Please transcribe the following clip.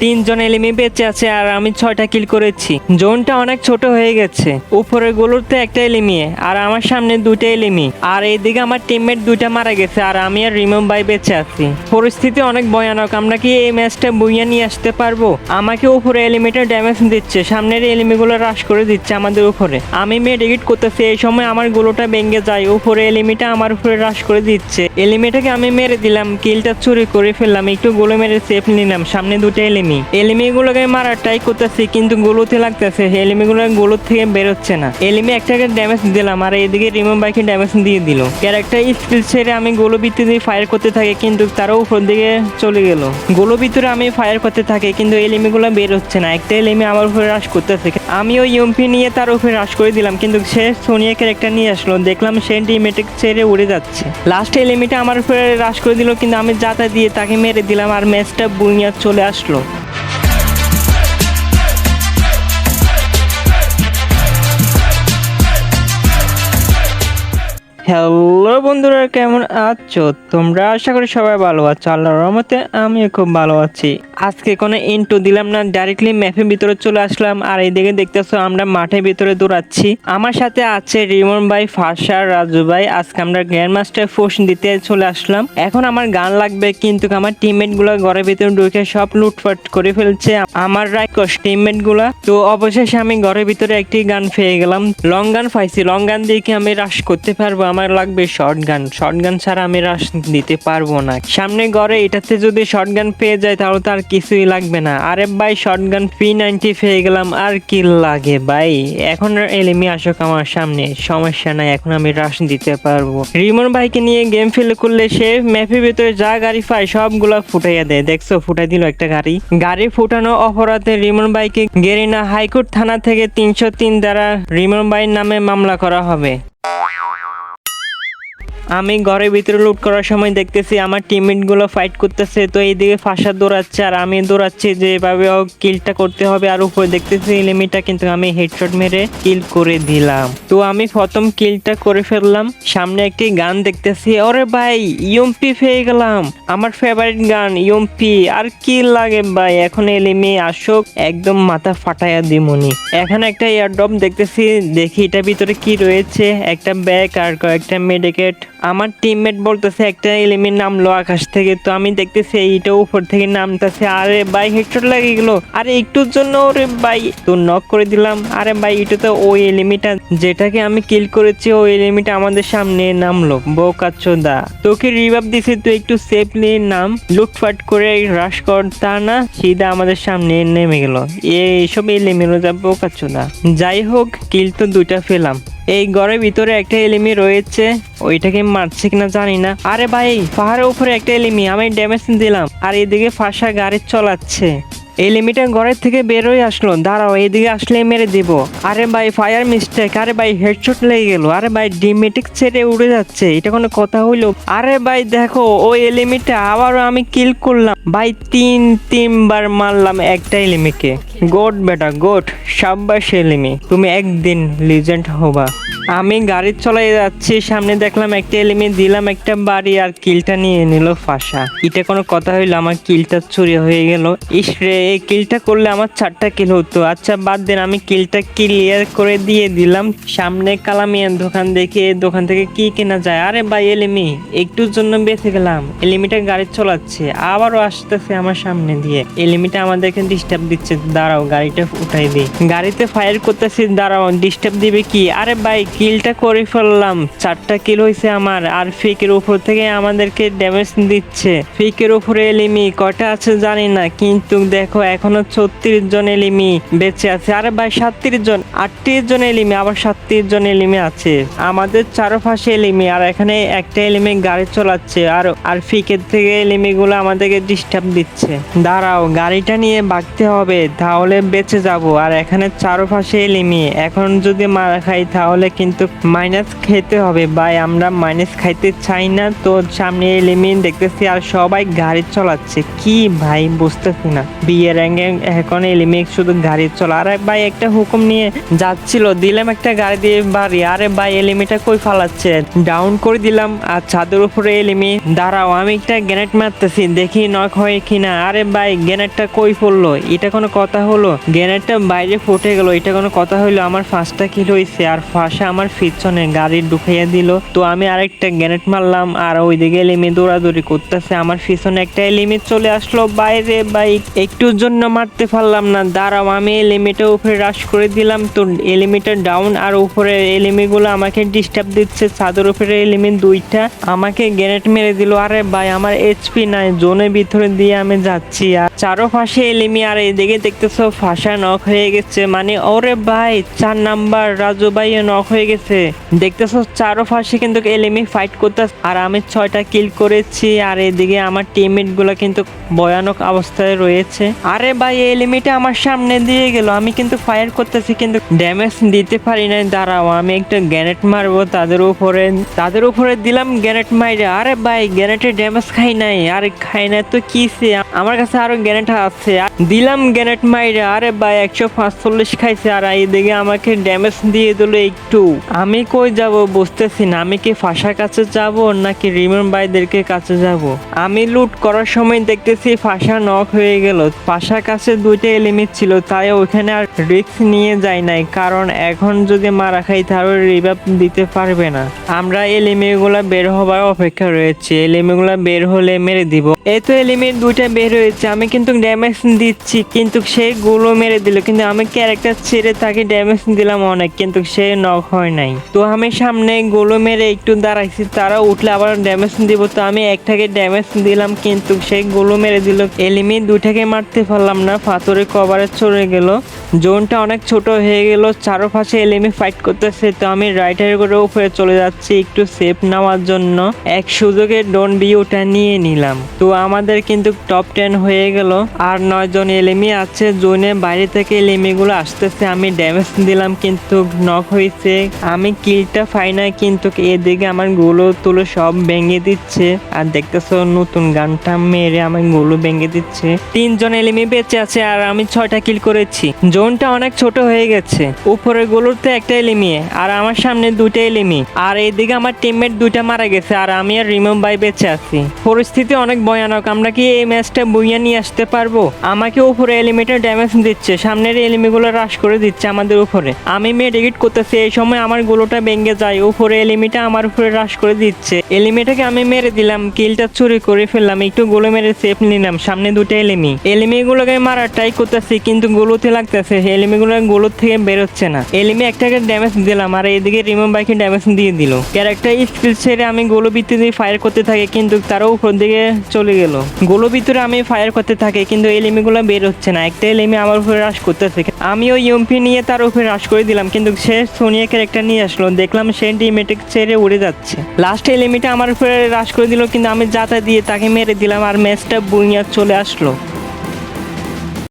তিনজন এলিমি বেঁচে আছে আর আমি ছয়টা কিল করেছি। জোনটা অনেক ছোট হয়ে গেছে। উপরের গুলোতে একটা এলিমি, আর আমার সামনে দুটো এলিমি। আর এইদিকে আমার টিমমেট দুইটা মারা গেছে, আর আমি আর রিমম ভাই বেঁচে আছি। পরিস্থিতি অনেক ভয়ানক, আমরা কি এই ম্যাচটা বইয়া নিয়ে আসতে পারব? আমাকে উপরে এলিমিটার ড্যামেজ দিচ্ছে, সামনের এলিমিগুলো হ্রাস করে দিচ্ছে আমাদের উপরে। আমি মেডিকেট করতেছি, এই সময় আমার গুলোটা ভেঙে যায়, উপরে এলিমিটা আমার উপরে হ্রাস করে দিচ্ছে। এলিমিটাকে আমি মেরে দিলাম কিলটা চুরি করে ফেললাম, একটু গুলো মেরে সেফ নিলাম, সামনে দুটো এলিমি। এলিমিগুলোকে মারার ট্রাই করতেছি, কিন্তু গুলোতে লাগতেছে। এলিমিগুলো গুলো থেকে বেরোচ্ছে না। এলিমি একটাকে ড্যামেজ দিলাম, আর এদিকে রিমো বাইকে ড্যামেজ দিয়ে দিল। ক্যারেক্টার স্কিল ছেড়ে আমি গোলো দিয়ে ফায়ার করতে থাকি, কিন্তু তারও উপর দিকে চলে গেল। গোলো ভিতরে আমি ফায়ার করতে থাকি, কিন্তু এলিমিগুলো বের হচ্ছে না। একটা এলিমি আমার উপরে রাশ করতেছে। আমি ওই ইউমপি নিয়ে তার উপরে রাশ করে দিলাম, কিন্তু সে সোনিয়া ক্যারেক্টার নিয়ে আসলো। দেখলাম সে ডিমেটিক ছেড়ে উড়ে যাচ্ছে। লাস্ট এলিমিটা আমার উপরে রাশ করে দিল, কিন্তু আমি যাতা দিয়ে তাকে মেরে দিলাম, আর ম্যাচটা বুনিয়া চলে আসলো। হ্যালো বন্ধুরা, কেমন আছো? তোমরা আশা করি সবাই ভালো আছো। আল্লাহর রহমতে আমিও খুব ভালো আছি। আজকে কোনো ইন্টু দিলাম না ডাইরেক্টলি ম্যাপের ভিতরে চলে আসলাম। আর এইদিকে দেখতেছো আমরা মাঠের ভিতরে দৌড়াচ্ছি। আমার সাথে আছে রিমন ভাই ফারসার রাজু ভাই। আজকে আমরা গ্র্যান্ড মাস্টার ফোর্স দিতে চলে আসলাম। এখন আমার গান লাগবে, কিন্তু আমার টিমমেটগুলো ঘরের ভিতরে ঢুকে সব লুটপাট করে ফেলছে। আমার রাইকস টিমমেটগুলা তো অবশেষে আমি ঘরের ভিতরে একটি গান পেয়ে গেলাম। লং গান পাইছি। লং গান দিয়ে কি আমি রাশ করতে পারব? আমার লাগবে শর্ট গান শর্ট গান ছাড়া আমি রাশ দিতে পারব না। সামনে ঘরে এটাতে যদি শর্ট গান পেয়ে যায়, তাহলে তো আর কিছুই লাগবে না। আরে ভাই শর্ট গান পি নাইনটি পেয়ে গেলাম, আর কি লাগে ভাই? এখন এলিমি আসুক আমার সামনে, সমস্যা নাই, এখন আমি রাশ দিতে পারব। রিমন ভাইকে নিয়ে গেম ফেল করলে সে ম্যাপের ভিতরে যা গাড়ি পায়, সবগুলা ফুটাইয়া দেয়। দেখছ, ফুটাই দিল একটা গাড়ি। গাড়ি ফুটানো অপরাধে রিমন ভাইকে গেরিনা হাইকোর্ট থানা থেকে তিনশো তিন দ্বারা রিমন ভাইয়ের নামে মামলা করা হবে। আমি ঘরের ভিতরে লুট করার সময় দেখতেছি আমার টিমমেটগুলো ফাইট করতেছে, তো এইদিকে ফাঁসা দৌড়াচ্ছে আর আমি দৌড়াচ্ছি যে এভাবে কিলটা করতে হবে আর উপরে দেখতেছি এলিমিটা কিন্তু আমি হেডশট মেরে কিল করে দিলাম। তো আমি প্রথম কিলটা করে ফেললাম, সামনে একটি গান দেখতেছি, ওরে ভাই ইউমপি পেয়ে গেলাম, আমার ফেভারিট গান ইউমপি আর কি লাগে ভাই? এখন এলিমি আসুক, একদম মাথা ফাটাইয়া দিমনি। এখানে একটা এয়ারড্রপ দেখতেছি, দেখি এটার ভিতরে কি রয়েছে, একটা ব্যাগ আর কয়েকটা মেডিকেট আমার টিমমেট বলতেছে, একটা এলিমির নামলো আকাশ থেকে। তো আমি দেখতেছি এইটা উপর থেকে নামতেছে। আরে ভাই, হেডশট লাগে গেলো। আরে একটুর জন্য ওরে ভাই। তো নক করে দিলাম। আরে ভাই, এটা তো ওই এলিমিটা। যেটাকে আমি কিল করেছি, ওই এলিমিটা আমাদের সামনে নামলো। বোকাচ্চোদা তোকে রিভাব দিছে, তুই একটু সেফলি নাম। লুটফাট করে রাশ কর। তা না, সিধা আমাদের সামনে নেমে গেল। এইসব এলিমিনো যা বোকাচ্চোদা যাই হোক কিল তো দুইটা পেলাম এই ঘরের ভিতরে একটা এলিমি রয়েছে। ওইটাকে মারছে কিনা জানি না। আরে ভাই, পাহাড়ের উপরে একটা এলিমি, আমি ড্যামেজ দিলাম। আর এদিকে ফাঁসা গাড়ি চলাচ্ছে। এলিমিটা ঘরের থেকে বেরোয় আসলো। দাঁড়াও, এদিকে আসলে মেরে দিব। আরে ভাই ফায়ার মিস্টেক আরে ভাই হেডশট লেগে গেল। আরে ভাই ডিমেটিক ছেড়ে উড়ে যাচ্ছে, এটা কোনো কথা হইল? আরে ভাই, দেখো, ওই এলিমিটা আবারও আমি কিল করলাম। ভাই, তিন, তিনবার মারলাম একটা এলিমিকে গোট বেটা গোট সাব্বাস এলিমি তুমি একদিন লিজেন্ড হবা। আমি গাড়ি চলাই যাচ্ছি, সামনে দেখলাম একটা এলিমি দিলাম একটা বাড়ি আর কিলটা নিয়ে নিল ফাঁসা। এটা কোনো কথা হইল, আমার কিলটা চুরি হয়ে গেল। ইসরে এই কিলটা করলে আমার চারটা কিল হতো। আচ্ছা বাদ দেন, আমি কিলটা ক্লিয়ার করে দিয়ে দিলাম। সামনে কালামিয়ার দোকান দেখে দোকান থেকে কি কেনা যায়? আরে ভাই, এলিমি, একটুর জন্য বেঁচে গেলাম। এলিমিটা গাড়ি চলাচ্ছে, আবারও আসতেছে আমার সামনে দিয়ে। এলিমিটা আমাদেরকে ডিস্টার্ব দিচ্ছে, দাঁড়াও, গাড়িটা উঠাই দিই। গাড়িতে ফায়ার করতেছি, দাঁড়াও ডিস্টার্ব দিবে কি? আরে ভাই, কিলটা করে ফেললাম। চারটা কিল হয়েছে আমার, আর ফেকের উপর থেকে আমাদেরকে ড্যামেজ দিচ্ছে। ফেকের উপরে এলিমি কটা আছে জানি না, কিন্তু দেখো এখনও ছত্রিশ জন এলিমি বেঁচে আছে। আরে ভাই, সাতত্রিশ জন, আটত্রিশ জন এলিমি আবার সাতত্রিশ জন এলিমি আছে। আমাদের চারপাশে এলিমি আর এখানে একটা এলিমি গাড়ি চলাচ্ছে, আর আর ফিকের থেকে এলিমি গুলো আমাদেরকে ডিস্টার্ব দিচ্ছে। দাঁড়াও, গাড়িটা নিয়ে ভাগতে হবে, তাহলে বেঁচে যাব। আর এখানে চারপাশে এলিমি এখন যদি মারা খাই, তাহলে কিন্তু মাইনাস খেতে হবে। ভাই, আমরা মাইনাস খাইতে চাই না, তো সামনে এলিমি দেখতেছি, আর সবাই গাড়ি চলাচ্ছে। কি ভাই, বুঝতেছি না। বি বিয়ে র্যাঙ্কে এখন এলিমিক শুধু গাড়ি চলা। আরে ভাই, একটা হুকুম নিয়ে যাচ্ছিল, দিলাম একটা গাড়ি দিয়ে বাড়ি। আরে ভাই এলিমিটা কই ফালাচ্ছে? ডাউন করে দিলাম, আর ছাদের উপরে এলিমি দাঁড়াও, আমি একটা গ্যানেট মারতেছি, দেখি নক হয় কিনা। আরে ভাই গ্যানেটটা কই পড়ল? এটা কোনো কথা হলো? গ্যানেটটা বাইরে ফুটে গেল, এটা কোনো কথা হইল? আমার ফার্স্টটা কিল হয়েছে আর ফাঁসা আমার পিছনে গাড়ি ঢুকাইয়া দিল। তো আমি আরেকটা গ্যানেট মারলাম, আর ওইদিকে এলিমি দৌড়াদৌড়ি করতেছে। আমার পিছনে একটা এলিমি চলে আসলো। বাইরে ভাই একটুর জন্য মারতে পারলাম না। দাঁড়াও, আমি এলিমিটা উপরে রাশ করে দিলাম তো এলিমিটা ডাউন আর উপরে এলিমিগুলো আমাকে ডিস্টার্ব দিচ্ছে। ছাদের উপরে এলিমি দুইটা আমাকে গ্যানেট মেরে দিল। আরে ভাই, আমার এইচপি নাই জোনের ভিতরে দিয়ে আমি যাচ্ছি। আর চারো পাশে এলিমি, আর এদিকে দেখতেছো ফাঁসা নক হয়ে গেছে। মানে ওরে ভাই, চার নাম্বার রাজু ভাই নক হয়ে গেছে। দেখতেছো চারো পাশে কিন্তু এলিমি ফাইট করতে আর আমি ছয়টা কিল করেছি, আর এদিকে আমার টিমমেটগুলো কিন্তু ভয়ানক অবস্থায় রয়েছে। আরে ভাই, এই লিমিটে আমার সামনে দিয়ে গেল। আমি কিন্তু ফায়ার করতেছি, কিন্তু ড্যামেজ দিতে পারি নাই। দাঁড়াও, আমি একটা গ্যানেট মারবো তাদের উপরে। তাদের উপরে দিলাম গ্যানেট মাইরে। আরে ভাই গ্যানেটের ড্যামেজ খাই নাই। আরে খাই নাই তো কিসে আমার কাছে আরও গ্যানেট আছে। দিলাম গ্যানেট মাইরে। আরে ভাই, একশো পাঁচচল্লিশ খাইছে। আর এইদিকে আমাকে ড্যামেজ দিয়ে দিল একটু। আমি কই যাব বুঝতেছি না। আমি কি ফাঁসার কাছে যাব নাকি রিমন ভাইদেরকে কাছে যাব? আমি লুট করার সময় দেখতেছি ফাঁসা নক হয়ে গেল। ফাঁসার কাছে দুইটা এলিমিট ছিল, তাই ওখানে আর রিস্ক নিয়ে যাই নাই, কারণ এখন যদি মারা খাই তাহলে রিভাব দিতে পারবে না। আমরা এলিমিগুলা বের হবার অপেক্ষা রয়েছে, এলিমিগুলা বের হলে মেরে দিব। এই তো এলিমিট দুইটা বের হয়েছে, আমি কিন্তু ড্যামেজ দিচ্ছি, কিন্তু সে গুলো মেরে দিল, কিন্তু আমি ক্যারেক্টার ছেড়ে তাকে ড্যামেজ দিলাম অনেক, কিন্তু সে নক হয় নাই। তো আমি সামনে গোলো মেরে একটু দাঁড়াইছি, তারা উঠলে আবার ড্যামেজ দিব, তো আমি একটাকে ড্যামেজ দিলাম, কিন্তু সেই গোলো মেরে দিল। এলিমি দুইটাকে মারতে পারলাম না পাথরে কভারে চড়ে গেল। জোনটা অনেক ছোট হয়ে গেল, চারোপাশে এলিমি ফাইট করতেছে, তো আমি রাইটার করে উপরে চলে যাচ্ছি একটু সেফ নেওয়ার জন্য। এক সুযোগে ডোন বি ওটা নিয়ে নিলাম। তো আমাদের কিন্তু টপ টেন হয়ে গেল। আর নয় জন এলিমি আছে, জোনে বাইরে থেকে এলিমিগুলো আসতেছে, আমি ড্যামেজ দিলাম কিন্তু নক হয়েছে। আমি কিলটা পাই না কিন্তু এদিকে আমারগুলো তুলে সব ভেঙে দিচ্ছে। আর দেখতেছো নতুন গানটা মেরে আমারগুলো ভেঙে দিচ্ছে। তিনজন এলিমি বেঁচে আছে আর আমি ছয়টা কিল করেছি। জোনটা অনেক ছোট হয়ে গেছে। উপরে গুলোতে একটা এলিমি আর আমার সামনে দুইটা এলিমি আর এইদিকে আমার টিমমেট দুইটা মারা গেছে, আর আমি আর রিমম বাই বেঁচে আছি। পরিস্থিতি অনেক ভয়ানক, আমরা কি এই ম্যাচটা বইয়া নিয়ে আসতে পারব? আমাকে উপরে এলিমিটার ড্যামেজ দিচ্ছে, সামনের এলিমিগুলো হ্রাস করে দিচ্ছে আমাদের উপরে। আমি মেডিকেট করতেছি, এই সময় আমার গুলোটা ভেঙে যায়, উপরে এলিমিটা আমার উপরে হ্রাস করে দিচ্ছে। এলিমিটাকে আমি মেরে দিলাম, কিলটা চুরি করে ফেললাম, একটু গুলো মেরে সেফ নিলাম, সামনে দুটো এলিমি। এলিমিগুলোকে মারার ট্রাই করতেছি, কিন্তু গুলোতে লাগতেছে এলিমিগুলো গুলোর থেকে বেরোচ্ছে না। এলিমি একটাকে ড্যামেজ দিলাম, আর এদিকে রিমোট বাইকে ড্যামেজ দিয়ে দিল। ক্যারেক্টার স্কিল ছেড়ে আমি গোলো দিয়ে ফায়ার করতে থাকি, কিন্তু তারও উপর দিকে চলে গেল। গোলো ভিতরে আমি ফায়ার করতে থাকি, কিন্তু এলিমিগুলো বের হচ্ছে না। একটা এলিমি আমার উপরে হ্রাস করতেছে। আমি ওই ইউমপি নিয়ে তার উপরে হ্রাস করে দিলাম, কিন্তু সে সোনিয়া ক্যারেক্টার নিয়ে আসলো। দেখলাম সে টিমেটিক ছেড়ে উড়ে যাচ্ছে। লাস্ট এলিমিটা আমার উপরে হ্রাস করে দিল, কিন্তু আমি যাতা দিয়ে তাকে মেরে দিলাম, আর ম্যাচটা বুইয়া চলে আসলো।